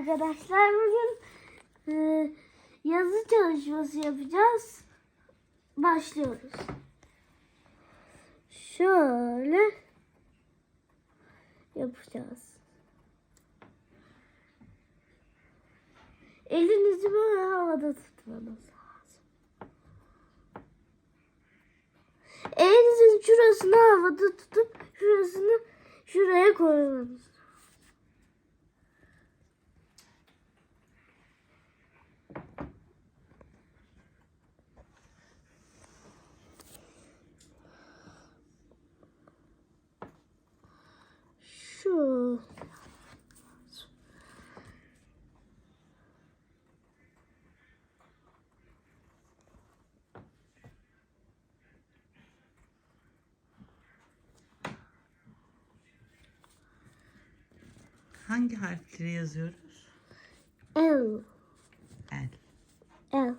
arkadaşlar. Bugün e, yazı çalışması yapacağız. Başlıyoruz. Şöyle yapacağız. Elinizi böyle havada tutmanız lazım. Elinizin şurasını havada tutup şurasını şuraya koymanız. Hangi harfleri yazıyoruz? L El. L